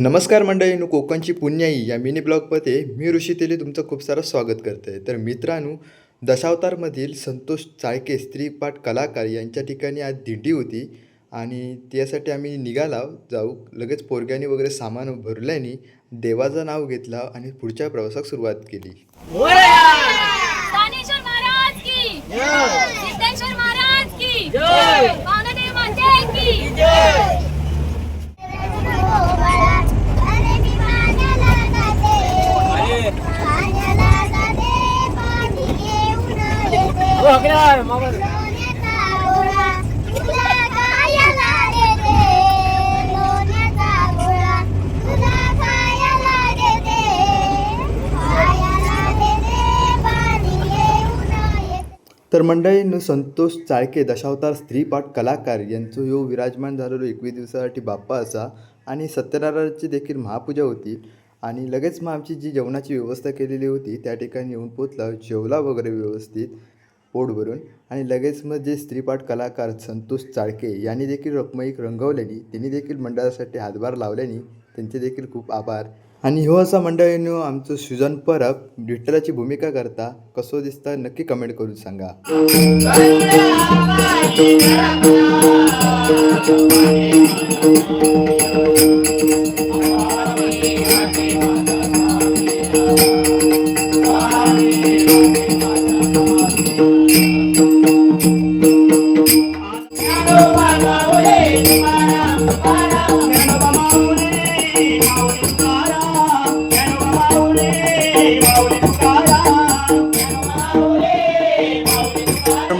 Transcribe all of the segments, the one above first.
नमस्कार मंडळींनो कोकणची पुण्याई या मिनी ब्लॉगमध्ये मी ऋषी तेली तुमचं खूप सारं स्वागत करते तर मित्रांनो दशावतारमधील संतोष चाळके स्त्रीपाठ कलाकार यांच्या ठिकाणी आज दिंडी होती आणि त्यासाठी आम्ही निघाला जाऊ. लगेच पोरग्याने वगैरे सामान भरल्याने देवाचं नाव घेतलं आणि पुढच्या प्रवासाक सुरुवात केली. तर मंडळींनो संतोष चाळके दशावतार स्त्रीपाठ कलाकार यांचं यो विराजमान झालेलो एकवीस दिवसासाठी बाप्पा असा आणि सत्यनारायणाची देखील महापूजा होती आणि लगेच मग आमची जी जेवणाची व्यवस्था केलेली होती त्या ठिकाणी येऊन पोचला जेवला वगैरे व्यवस्थित. पोट भरून आणि लगेच मग जे स्त्रीपाठ कलाकार संतोष चाळके यांनी देखील रखमाईक रंगवल्याने त्यांनी देखील मंडळासाठी हातभार लावल्याने त्यांचे देखील खूप आभार. आणि हो असा मंडळीनो आमचं सुजन परब विठ्ठलाची भूमिका करता कसो दिसता नक्की कमेंट करून सांगा.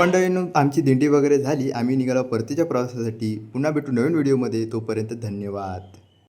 मंडळींनो आमची दिंडी वगैरे झाली. आम्ही निघालो परतीच्या प्रवासासाठी. पुन्हा भेटू नवीन व्हिडिओमध्ये. तोपर्यंत धन्यवाद.